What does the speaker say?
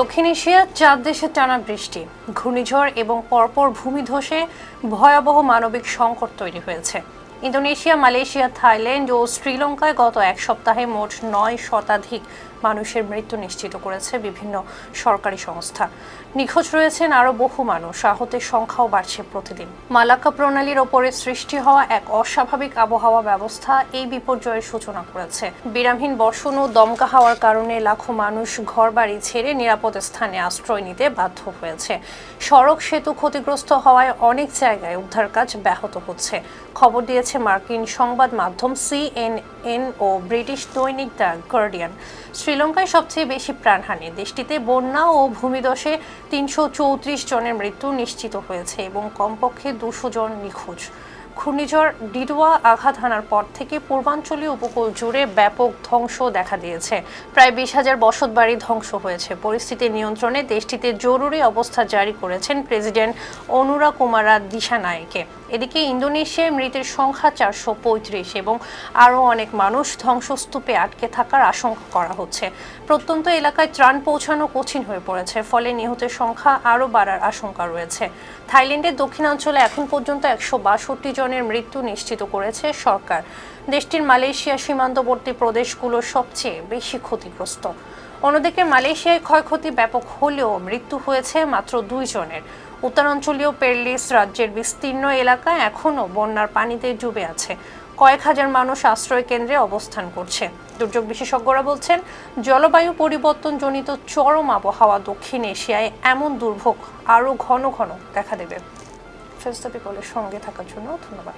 দক্ষিণ এশিয়ার চার দেশে টানা বৃষ্টি, ঘূর্ণিঝড় এবং পরপর ভূমিধসে ভয়াবহ মানবিক সংকট তৈরি হয়েছে। ইন্দোনেশিয়া, মালয়েশিয়া, থাইল্যান্ড ও শ্রীলঙ্কায় গত এক সপ্তাহে মোট নয় শতাধিক মানুষের মৃত্যু নিশ্চিত করেছে বিভিন্ন সরকারি সংস্থা। নিখোঁজ রয়েছেন আরও বহু মানুষ, আহতের সংখ্যাও বাড়ছে প্রতিদিন। মালাক্কা প্রণালীর ওপরে সৃষ্টি হওয়া এক অস্বাভাবিক আবহাওয়া ব্যবস্থা এই বিপর্যয়ের সূচনা করেছে। বিরামহীন বর্ষণ ও দমকা হাওয়ার কারণে লাখো মানুষ ঘরবাড়ি ছেড়ে নিরাপদ স্থানে আশ্রয় নিতে বাধ্য হয়েছে। সড়ক সেতু ক্ষতিগ্রস্ত হওয়ায় অনেক জায়গায় উদ্ধার কাজ ব্যাহত হচ্ছে। খবর দিয়েছে মার্কিন সংবাদ মাধ্যম সিএনএন ও ব্রিটিশ দৈনিক দ্য গার্ডিয়ান। শ্রীলঙ্কায় সবচেয়ে বেশি প্রাণহানি। দেশটিতে বন্যা ও ভূমিদশে তিনশো চৌত্রিশ জনের মৃত্যু নিশ্চিত হয়েছে এবং কমপক্ষে দুশো জন নিখোঁজ। ঘূর্ণিঝড় ডিডুয়া আঘাত হানার পর থেকে পূর্বাঞ্চলীয় উপকূল জুড়ে ব্যাপক ধ্বংস দেখা দিয়েছে। প্রায় বিশ হাজার বসতবাড়ি ধ্বংস হয়েছে। পরিস্থিতি নিয়ন্ত্রণে দেশটিতে জরুরি অবস্থা জারি করেছেন প্রেসিডেন্ট অনুরা কুমারা দিশানায়েকে এদিকে ইন্দোনেশিয়ায় মৃতের সংখ্যা চারশো পঁয়ত্রিশ এবং আরও অনেক মানুষ ধ্বংসস্তূপে আটকে থাকার আশঙ্কা করা হচ্ছে। প্রত্যন্ত এলাকায় ত্রাণ পৌঁছানো কঠিন হয়ে পড়েছে, ফলে নিহতের সংখ্যা আরও বাড়ার আশঙ্কা রয়েছে। থাইল্যান্ডের দক্ষিণাঞ্চলে এখন পর্যন্ত একশো বাষট্টি জনের মৃত্যু নিশ্চিত করেছে সরকার। দেশটির মালয়েশিয়া সীমান্তবর্তী প্রদেশগুলো সবচেয়ে বেশি ক্ষতিগ্রস্ত। অন্যদিকে মালয়েশিয়ায় ক্ষয়ক্ষতি ব্যাপক হলেও মৃত্যু হয়েছে মাত্র দুই জনের। উত্তরাঞ্চলীয় পেরলিস রাজ্যের বিস্তীর্ণ এলাকা এখনও বন্যার পানিতে ডুবে আছে। কয়েক হাজার মানুষ আশ্রয় কেন্দ্রে অবস্থান করছে। দুর্যোগ বিশেষজ্ঞরা বলছেন, জলবায়ু পরিবর্তনজনিত চরম আবহাওয়া দক্ষিণ এশিয়ায় এমন দুর্ভোগ আরও ঘন ঘন দেখা দেবে। ফেরস্তা পিপলের সঙ্গে থাকার জন্য ধন্যবাদ।